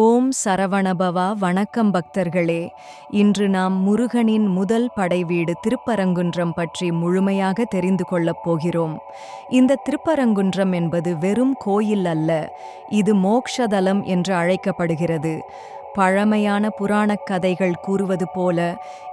ஓம் சரவணபவா வணக்கம் பக்தர்களே. இன்று நாம் முருகனின் முதல் படைவீடு திருப்பரங்குன்றம் பற்றி முழுமையாக தெரிந்து கொள்ளப் போகிறோம். இந்த திருப்பரங்குன்றம் என்பது வெறும் கோயில் அல்ல இது மோக்ஷதலம் என்று அழைக்கப்படுகிறது. பழமையான புராணக் கதைகள் கூறுவது போல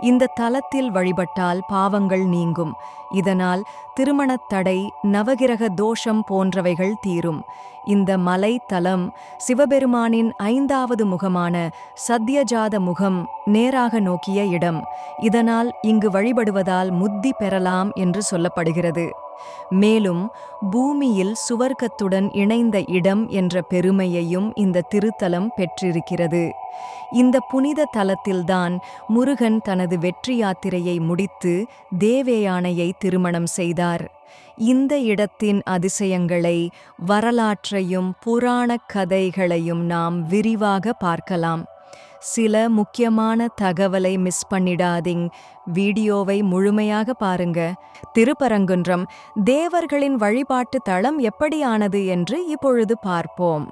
இந்த தலத்தில் வழிபட்டால் பாவங்கள் நீங்கும். இதனால் திருமணத் தடை நவகிரக தோஷம் போன்றவைகள் தீரும். இந்த மலை தலம் சிவபெருமானின் ஐந்தாவது முகமான சத்யஜாத முகம் நேராக நோக்கிய இடம். இதனால் இங்கு வழிபடுவதால் முத்தி பெறலாம் என்று சொல்லப்படுகிறது. மேலும் பூமியில் சுவர்க்கத்துடன் இணைந்த இடம் என்ற பெருமையையும் இந்த திருத்தலம் பெற்றிருக்கிறது. இந்த புனித தலத்தில்தான் முருகன் தனது வெற்றி யாத்திரையை முடித்து தேவேயானையை திருமணம் செய்தார். இந்த இடத்தின் அதிசயங்களை வரலாற்றையும் புராணக் கதைகளையும் நாம் விரிவாக பார்க்கலாம். சில முக்கியமான தகவலை மிஸ் பண்ணிடாதீங்க வீடியோவை முழுமையாக பாருங்க. திருப்பரங்குன்றம் தேவர்களின் வழிபாட்டு தளம் எப்படியானது என்று இப்பொழுது பார்ப்போம்.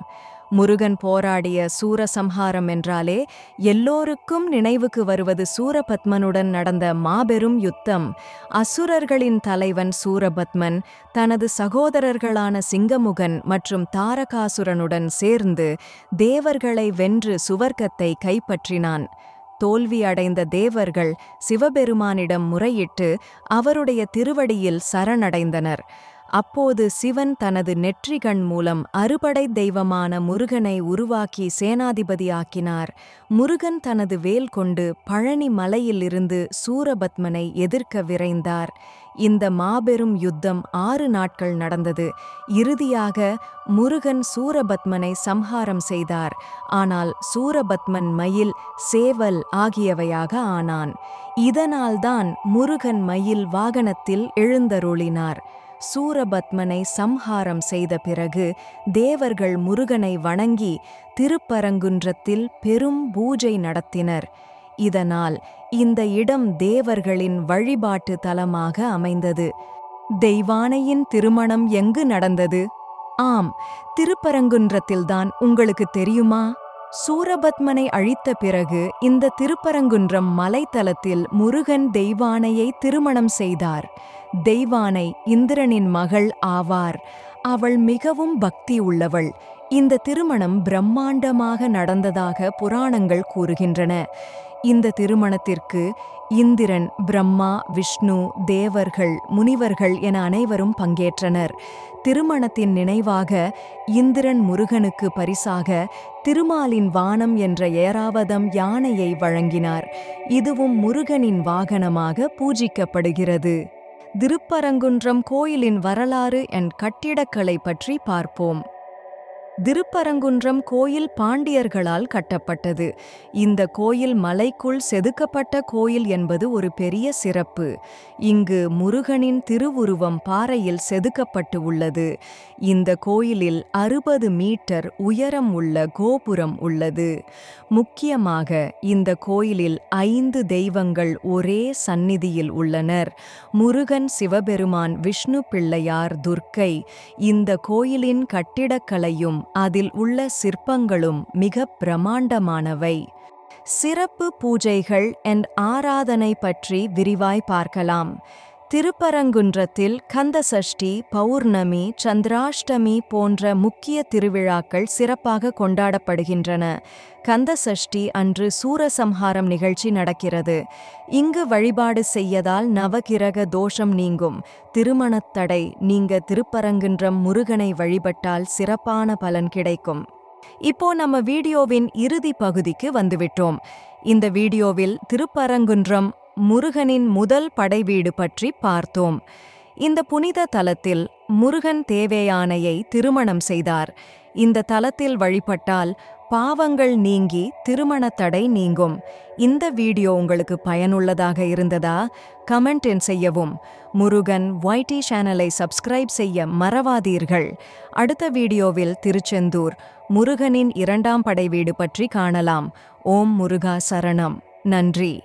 முருகன் போராடிய சூரசம்ஹாரம் என்றாலே எல்லோருக்கும் நினைவுக்கு வருவது சூரபத்மனுடன் நடந்த மாபெரும் யுத்தம். அசுரர்களின் தலைவன் சூரபத்மன் தனது சகோதரர்களான சிங்கமுகன் மற்றும் தாரகாசுரனுடன் சேர்ந்து தேவர்களை வென்று சுவர்க்கத்தை கைப்பற்றினான். தோல்வி அடைந்த தேவர்கள் சிவபெருமானிடம் முறையிட்டு அவருடைய திருவடியில் சரணடைந்தனர். அப்போது சிவன் தனது நெற்றிகண் மூலம் அறுபடை தெய்வமான முருகனை உருவாக்கி சேனாதிபதியாக்கினார். முருகன் தனது வேல் கொண்டு பழனி மலையிலிருந்து சூரபத்மனை எதிர்க்க விரைந்தார். இந்த மாபெரும் யுத்தம் ஆறு நாட்கள் நடந்தது. இறுதியாக முருகன் சூரபத்மனை சம்ஹாரம் செய்தார். ஆனால் சூரபத்மன் மயில் சேவல் ஆகியவையாக ஆனான். இதனால்தான் முருகன் மயில் வாகனத்தில் எழுந்தருளினார். சூரபத்மனை சம்ஹாரம் செய்த பிறகு தேவர்கள் முருகனை வணங்கி திருப்பரங்குன்றத்தில் பெரும் பூஜை நடத்தினர். இதனால் இந்த இடம் தேவர்களின் வழிபாட்டு தலமாக அமைந்தது. தெய்வானையின் திருமணம் எங்கு நடந்தது? ஆம் திருப்பரங்குன்றத்தில்தான். உங்களுக்கு தெரியுமா? சூரபத்மனை அழித்த பிறகு இந்த திருப்பரங்குன்றம் மலைத்தலத்தில் முருகன் தெய்வானையை திருமணம் செய்தார். தெய்வானை இந்திரனின் மகள் ஆவார். அவள் மிகவும் பக்தி உள்ளவள். இந்த திருமணம் பிரம்மாண்டமாக நடந்ததாக புராணங்கள் கூறுகின்றன. இந்த திருமணத்திற்கு இந்திரன் பிரம்மா விஷ்ணு தேவர்கள் முனிவர்கள் என அனைவரும் பங்கேற்றனர். திருமணத்தின் நினைவாக இந்திரன் முருகனுக்கு பரிசாக திருமாலின் வானம் என்ற ஏராவதம் யானையை வழங்கினார். இதுவும் முருகனின் வாகனமாக பூஜிக்கப்படுகிறது. திருப்பரங்குன்றம் கோயிலின் வரலாறு என் கட்டிடக்கலை பற்றி பார்ப்போம். திருப்பரங்குன்றம் கோயில் பாண்டியர்களால் கட்டப்பட்டது. இந்த கோயில் மலைக்குள் செதுக்கப்பட்ட கோயில் என்பது ஒரு பெரிய சிறப்பு. இங்கு முருகனின் திருவுருவம் பாறையில் செதுக்கப்பட்டு உள்ளது. இந்த கோயிலில் அறுபது மீட்டர் உயரம் உள்ள கோபுரம் உள்ளது. முக்கியமாக இந்த கோயிலில் ஐந்து தெய்வங்கள் ஒரே சந்நிதியில் உள்ளனர். முருகன் சிவபெருமான் விஷ்ணு பிள்ளையார் துர்க்கை. இந்த கோயிலின் கட்டிடக்கலையும் அதில் உள்ள சிற்பங்களும் மிக பிரமாண்டமானவை. சிறப்பு பூஜைகள் என் ஆராதனை பற்றி விரிவாய் பார்க்கலாம். திருப்பரங்குன்றத்தில் கந்தசஷ்டி பௌர்ணமி சந்திராஷ்டமி போன்ற முக்கிய திருவிழாக்கள் சிறப்பாக கொண்டாடப்படுகின்றன. கந்தசஷ்டி அன்று சூரசம்ஹாரம் நிகழ்ச்சி நடக்கிறது. இங்கு வழிபாடு செய்யதால் நவகிரக தோஷம் நீங்கும். திருமணத்தடை நீங்க திருப்பரங்குன்றம் முருகனை வழிபட்டால் சிறப்பான பலன் கிடைக்கும். இப்போ நம்ம வீடியோவின் இறுதி பகுதிக்கு வந்துவிட்டோம். இந்த வீடியோவில் திருப்பரங்குன்றம் முருகனின் முதல் படைவீடு பற்றி பார்த்தோம். இந்த புனித தலத்தில் முருகன் தேவேயானையை திருமணம் செய்தார். இந்த தலத்தில் வழிபட்டால் பாவங்கள் நீங்கி திருமண தடை நீங்கும். இந்த வீடியோ உங்களுக்கு பயனுள்ளதாக இருந்ததா? கமெண்ட் செய்யவும். முருகன் ஒய்டி சேனலை சப்ஸ்கிரைப் செய்ய மறவாதீர்கள். அடுத்த வீடியோவில் திருச்செந்தூர் முருகனின் இரண்டாம் படை வீடு பற்றி காணலாம். ஓம் முருகா சரணம். நன்றி.